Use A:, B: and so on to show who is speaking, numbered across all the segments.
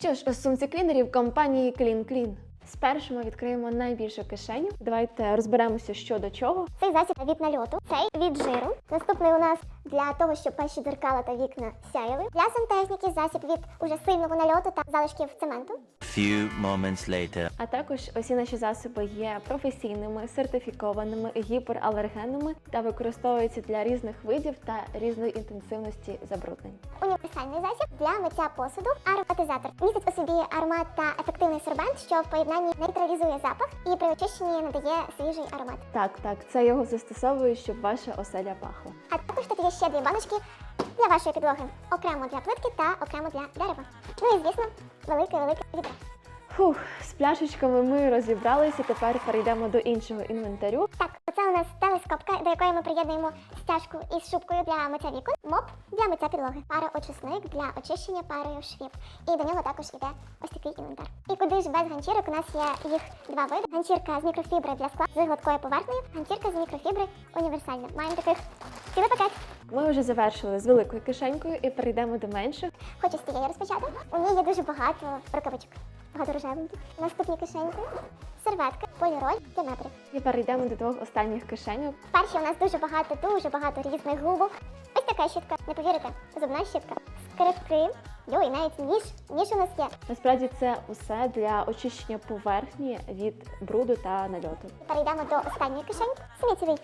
A: Що ж, у сумці клінерів компанії Clean Clean. Спершу ми відкриємо найбільшу кишеню. Давайте розберемося, що до чого.
B: Цей засіб від нальоту, цей від жиру. Наступний у нас для того, щоб ваші дзеркала та вікна сяяли. Для сантехніки засіб від уже сильного нальоту та залишків цементу.
C: Few moments later.
A: А також усі наші засоби є професійними, сертифікованими, гіпералергенними та використовуються для різних видів та різної інтенсивності забруднень.
B: Універсальний засіб для миття посуду, ароматизатор. Містить у собі аромат та ефективний сорбент, що в поєднанні нейтралізує запах і при очищенні надає свіжий аромат.
A: Так, так, це його застосовую, щоб ваша оселя пахла.
B: А також тут є ще дві баночки для вашої підлоги. Окремо для плитки та окремо для дерева. Ну і звісно, велике-велике відро.
A: Фух, з пляшечками ми розібралися. Тепер перейдемо до іншого інвентарю.
B: Так, оце у нас телескопка, до якої ми приєднуємо стяжку із шубкою для миття вікон, моп для миття підлоги, пароочисник для очищення парою швів. І до нього також іде ось такий інвентар. І куди ж без ганчірок у нас є їх два види: ганчірка з мікрофібри для скла з гладкою поверхнею, ганчірка з мікрофібри універсальна. Маємо таких цілий пакет.
A: Ми вже завершили з великою кишенькою і перейдемо до менших.
B: Хочу з цієї розпочати. У ній є дуже багато рукавичок. Багато рожевеньких. Наступні кишеньки. Серветка, поліроль для меблів.
A: І перейдемо до двох останніх кишеньок.
B: Перші у нас дуже багато, дуже багато різних губок. Ось така щітка, не повірите, зубна щітка. Скрипки. Йой, навіть ніж, ніж у нас є.
A: Насправді це усе для очищення поверхні від бруду та нальоту.
B: Перейдемо до останньої кишеньки. Сміттєвий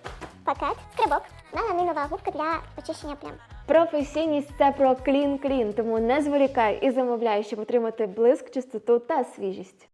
B: пакет, скрибок, меламінова губка для очищення плям.
A: Професійність це про клін-клін, тому не зволікай і замовляй, щоб отримати блиск, чистоту та свіжість.